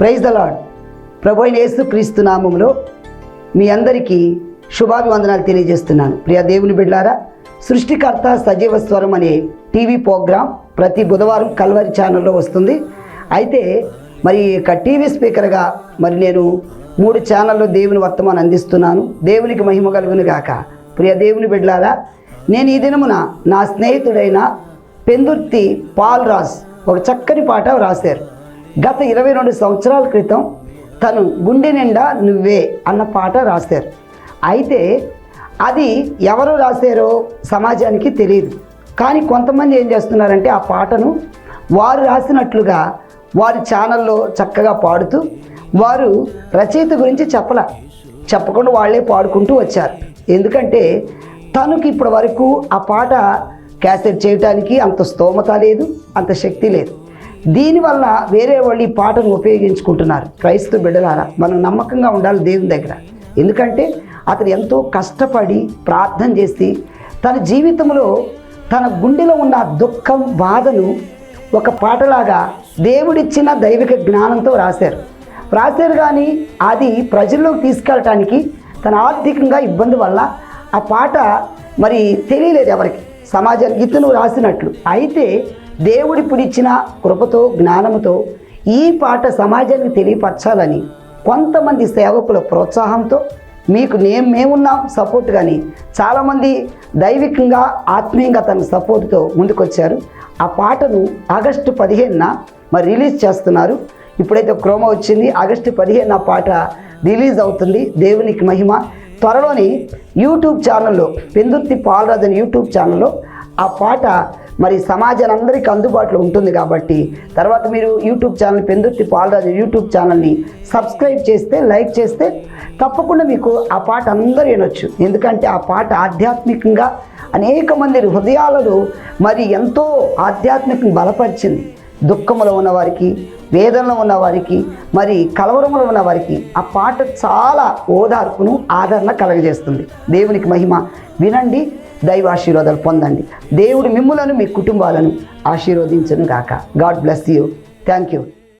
Praise the lord ప్రభు అయిన యేసు క్రీస్తు నామంలో మీ అందరికీ శుభాభివందనాలు తెలియజేస్తున్నాను. ప్రియ దేవుని బిడ్డారా సృష్టికర్త సజీవ స్వరం అనే టీవీ ప్రోగ్రాం ప్రతి బుధవారం కల్వరి ఛానల్లో వస్తుంది. అయితే మరి ఇక టీవీ స్పీకర్గా మరి నేను మూడు ఛానల్లో దేవుని వర్తమానం అందిస్తున్నాను. దేవునికి మహిమ కలుగును గాక. ప్రియ దేవుని బిడ్లారా నేను ఈ దినమున నా స్నేహితుడైన పెందుర్తి పాల్ రాజ్ ఒక చక్కని పాట రాశారు. గత ఇరవై రెండు సంవత్సరాల క్రితం తను గుండె నిండా నువ్వే అన్న పాట రాశారు. అయితే అది ఎవరు రాశారో సమాజానికి తెలియదు. కానీ కొంతమంది ఏం చేస్తున్నారంటే ఆ పాటను వారు రాసినట్లుగా వారి ఛానల్లో చక్కగా పాడుతూ వారు రచయిత గురించి చెప్పల చెప్పకుండా వాళ్ళే పాడుకుంటూ వచ్చారు. ఎందుకంటే తనకి ఇప్పటి వరకు ఆ పాట క్యాసెట్ చేయటానికి అంత స్తోమత లేదు అంత శక్తి లేదు. దీనివల్ల వేరే వాళ్ళు ఈ పాటను ఉపయోగించుకుంటున్నారు. క్రైస్తవ బిడ్డలారా మనం నమ్మకంగా ఉండాలి దేవుని దగ్గర. ఎందుకంటే అతను ఎంతో కష్టపడి ప్రార్థన చేసి తన జీవితంలో తన గుండెలో ఉన్న దుఃఖం బాధను ఒక పాటలాగా దేవుడిచ్చిన దైవిక జ్ఞానంతో రాశారు. రాశారు కానీ అది ప్రజల్లోకి తీసుకెళ్ళటానికి తన ఆర్థికంగా ఇబ్బంది వల్ల ఆ పాట మరి తెలియలేదు ఎవరికి. సమాజానికి ఇతను రాసినట్లు. అయితే దేవుడి పుడిచ్చిన కృపతో జ్ఞానముతో ఈ పాట సమాజానికి తెలియపరచాలని కొంతమంది సేవకుల ప్రోత్సాహంతో మీకు నేను మేమున్నాం సపోర్ట్ కానీ చాలామంది దైవికంగా ఆత్మీయంగా తన సపోర్ట్తో ముందుకొచ్చారు. ఆ పాటను ఆగస్టు పదిహేనున మరి రిలీజ్ చేస్తున్నారు. ఇప్పుడైతే క్రోమ వచ్చింది. ఆగస్టు పదిహేను ఆ పాట రిలీజ్ అవుతుంది. దేవునికి మహిమ. త్వరలోని యూట్యూబ్ ఛానల్లో పెందుర్తి పాలరాజు యూట్యూబ్ ఛానల్లో ఆ పాట మరి సమాజానందరికీ అందుబాటులో ఉంటుంది కాబట్టి తర్వాత మీరు YouTube channel Pendurthi Palaraju YouTube ఛానల్ని సబ్స్క్రైబ్ చేస్తే లైక్ చేస్తే తప్పకుండా మీకు ఆ పాట అందరూ వినొచ్చు. ఎందుకంటే ఆ పాట ఆధ్యాత్మికంగా అనేక మంది హృదయాలలో మరి ఎంతో ఆధ్యాత్మికం బలపరిచింది. దుఃఖంలో ఉన్న వారికి వేదనలో ఉన్న వారికి మరి కలవరంలో ఉన్న వారికి ఆ పాట చాలా ఓదార్పును ఆదరణ కలగజేస్తుంది. దేవునికి మహిమ. వినండి దైవ ఆశీర్వాదాలు పొందండి. దేవుడు మిమ్ములను మీ కుటుంబాలను ఆశీర్వదించను గాక. God bless you. Thank you.